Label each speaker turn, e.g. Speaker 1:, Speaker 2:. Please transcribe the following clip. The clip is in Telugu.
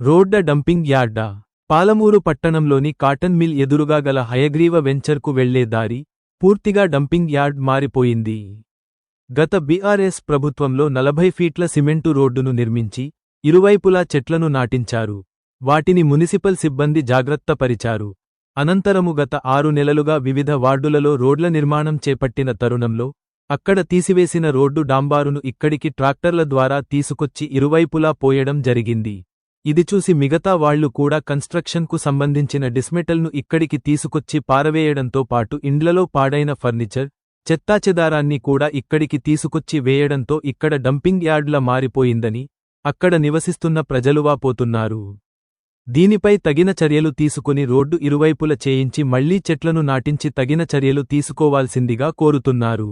Speaker 1: రోడ్డ డంపింగ్ యార్డా. పాలమూరు పట్టణంలోని కాటన్ మిల్ ఎదురుగా గల హయగ్రీవ వెంచర్కు వెళ్ళే దారి పూర్తిగా డంపింగ్ యార్డ్ మారిపోయింది. గత బీఆర్ఎస్ ప్రభుత్వంలో నలభై ఫీట్ల సిమెంటు రోడ్డును నిర్మించి ఇరువైపులా చెట్లను నాటించారు. వాటిని మునిసిపల్ సిబ్బంది జాగ్రత్తపరిచారు అనంతరము గత ఆరు నెలలుగా వివిధ వార్డులలో రోడ్ల నిర్మాణం చేపట్టిన తరుణంలో అక్కడ తీసివేసిన రోడ్డు డాంబారును ఇక్కడికి ట్రాక్టర్ల ద్వారా తీసుకొచ్చి ఇరువైపులా పోయడం జరిగింది. ఇది చూసి మిగతా వాళ్ళు కూడా కన్స్ట్రక్షన్కు సంబంధించిన డిస్మెటల్ను ఇక్కడికి తీసుకొచ్చి పారవేయడంతో పాటు ఇండ్లలో పాడైన ఫర్నిచర్ చెత్తాచెదారాన్ని కూడా ఇక్కడికి తీసుకొచ్చి వేయడంతో ఇక్కడ డంపింగ్ యార్డ్ల మారిపోయిందని అక్కడ నివసిస్తున్న ప్రజలువాపోతున్నారు దీనిపై తగిన చర్యలు తీసుకుని రోడ్డు ఇరువైపుల చేయించి మళ్ళీ చెట్లను నాటించి తగిన చర్యలు తీసుకోవాల్సిందిగా కోరుతున్నారు.